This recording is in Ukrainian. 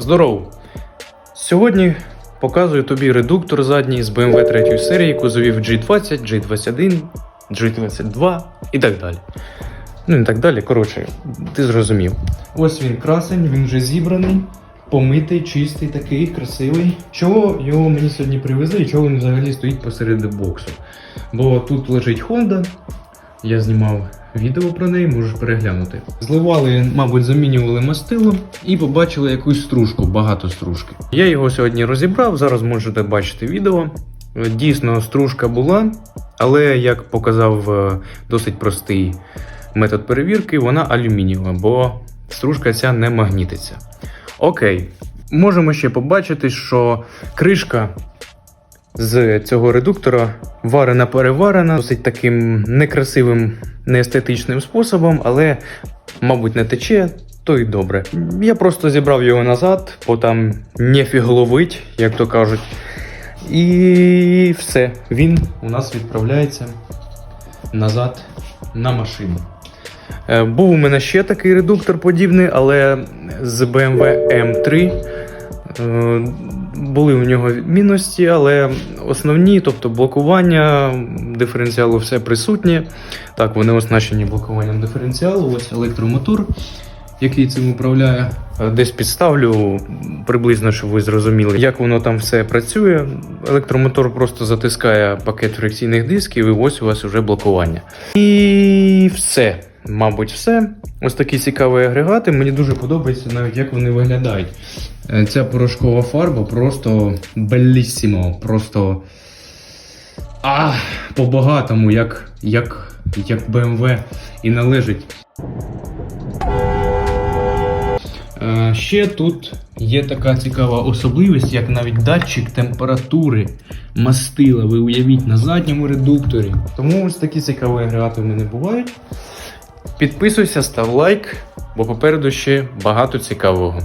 Здорово! Сьогодні показую тобі редуктор задній з BMW 3 серії кузовів G20, G21, G22 і так далі. Ну і так далі, коротше, ти зрозумів. Ось він красень, він вже зібраний, помитий, чистий, такий, красивий. Чого його мені сьогодні привезли і чого він взагалі стоїть посеред боксу? Бо тут лежить Honda, я знімав відео про неї, можеш переглянути. Зливали, мабуть, замінювали мастило і побачили якусь стружку, багато стружки. Я його сьогодні розібрав, зараз можете бачити відео. Дійсно, стружка була, але як показав е, досить простий метод перевірки, вона алюмінієва, бо стружка ця не магнітиться. Окей, можемо ще побачити, що кришка з цього редуктора варена переварена досить таким некрасивим, неестетичним способом, але, мабуть, не тече, то й добре. Я просто зібрав його назад, бо там нефіг ловить, як то кажуть. І все, він у нас відправляється назад на машину. Е, Був у мене ще такий редуктор подібний, але з BMW M3 Е, були у нього відмінності, але основні, тобто блокування диференціалу, все присутнє. Так, вони оснащені блокуванням диференціалу. Ось електромотор, який цим управляє. Е, Десь підставлю приблизно, щоб ви зрозуміли, як воно там все працює. Електромотор просто затискає пакет фрикційних дисків, і ось у вас вже блокування. І все. Мабуть, все. Ось такі цікаві агрегати. Мені дуже подобається навіть як вони виглядають. Е, Ця порошкова фарба просто белісімо, просто а, по-багатому, як, як, як BMW і належить. Е, Ще тут є така цікава особливість, як навіть датчик температури мастила. Ви уявіть на задньому редукторі. Тому ось такі цікаві агрегати в мене бувають. Підписуйся, став лайк, бо попереду ще багато цікавого.